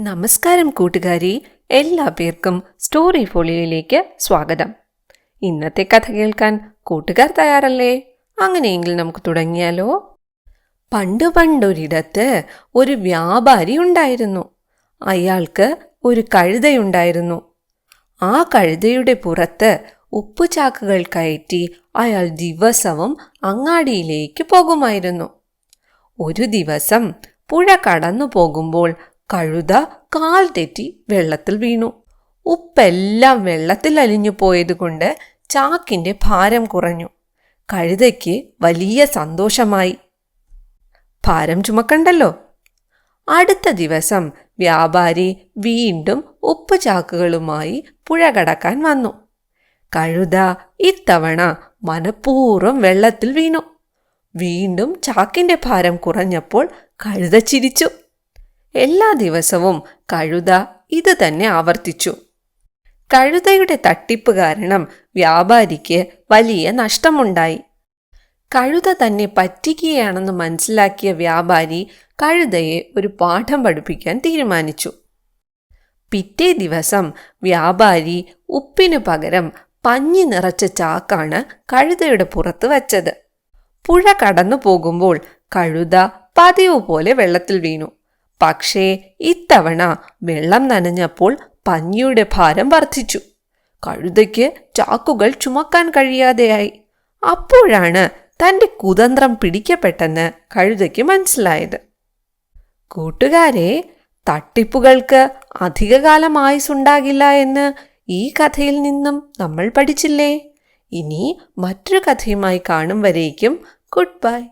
നമസ്കാരം കൂട്ടുകാരി എല്ലാ പേർക്കും സ്റ്റോറി ഫോളിയോയിലേക്ക് സ്വാഗതം. ഇന്നത്തെ കഥ കേൾക്കാൻ കൂട്ടുകാർ തയ്യാറല്ലേ? അങ്ങനെയെങ്കിൽ നമുക്ക് തുടങ്ങിയാലോ? പണ്ട് പണ്ടൊരിടത്ത് ഒരു വ്യാപാരി ഉണ്ടായിരുന്നു. അയാൾക്ക് ഒരു കഴുതയുണ്ടായിരുന്നു. ആ കഴുതയുടെ പുറത്ത് ഉപ്പുചാക്കുകൾ കയറ്റി അയാൾ ദിവസവും അങ്ങാടിയിലേക്ക് പോകുമായിരുന്നു. ഒരു ദിവസം പുഴ കടന്നു പോകുമ്പോൾ കഴുത കാൽ തെറ്റി വെള്ളത്തിൽ വീണു. ഉപ്പെല്ലാം വെള്ളത്തിൽ അലിഞ്ഞു പോയതുകൊണ്ട് ചാക്കിന്റെ ഭാരം കുറഞ്ഞു. കഴുതയ്ക്ക് വലിയ സന്തോഷമായി. ഭാരം ചുമക്കണ്ടല്ലോ? അടുത്ത ദിവസം വ്യാപാരി വീണ്ടും ഉപ്പ് ചാക്കുകളുമായി പുഴ കടക്കാൻ വന്നു. കഴുത ഇത്തവണ മനഃപൂർവം വെള്ളത്തിൽ വീണു. വീണ്ടും ചാക്കിന്റെ ഭാരം കുറഞ്ഞപ്പോൾ കഴുത ചിരിച്ചു. എല്ലാ ദിവസവും കഴുത ഇത് തന്നെ ആവർത്തിച്ചു. കഴുതയുടെ തട്ടിപ്പ് കാരണം വ്യാപാരിക്ക് വലിയ നഷ്ടമുണ്ടായി. കഴുത തന്നെ പറ്റിക്കുകയാണെന്ന് മനസ്സിലാക്കിയ വ്യാപാരി കഴുതയെ ഒരു പാഠം പഠിപ്പിക്കാൻ തീരുമാനിച്ചു. പിറ്റേ ദിവസം വ്യാപാരി ഉപ്പിനു പകരം പഞ്ഞി നിറച്ച ചാക്കാണ് കഴുതയുടെ പുറത്ത് വച്ചത്. പുഴ കടന്നു പോകുമ്പോൾ കഴുത പതിവ് പോലെ വെള്ളത്തിൽ വീണു. പക്ഷേ ഇത്തവണ വെള്ളം നനഞ്ഞപ്പോൾ പഞ്ഞിയുടെ ഭാരം വർദ്ധിച്ചു. കഴുതയ്ക്ക് ചാക്കുകൾ ചുമക്കാൻ കഴിയാതെയായി. അപ്പോഴാണ് തന്റെ കുതന്ത്രം പിടിക്കപ്പെട്ടെന്ന് കഴുതയ്ക്ക് മനസ്സിലായത്. കൂട്ടുകാരെ തട്ടിപ്പുകൾക്ക് അധികകാലം ആയുസുണ്ടാകില്ല എന്ന് ഈ കഥയിൽ നിന്നും നമ്മൾ പഠിച്ചില്ലേ? ഇനി മറ്റൊരു കഥയുമായി കാണും വരേക്കും. Good bye.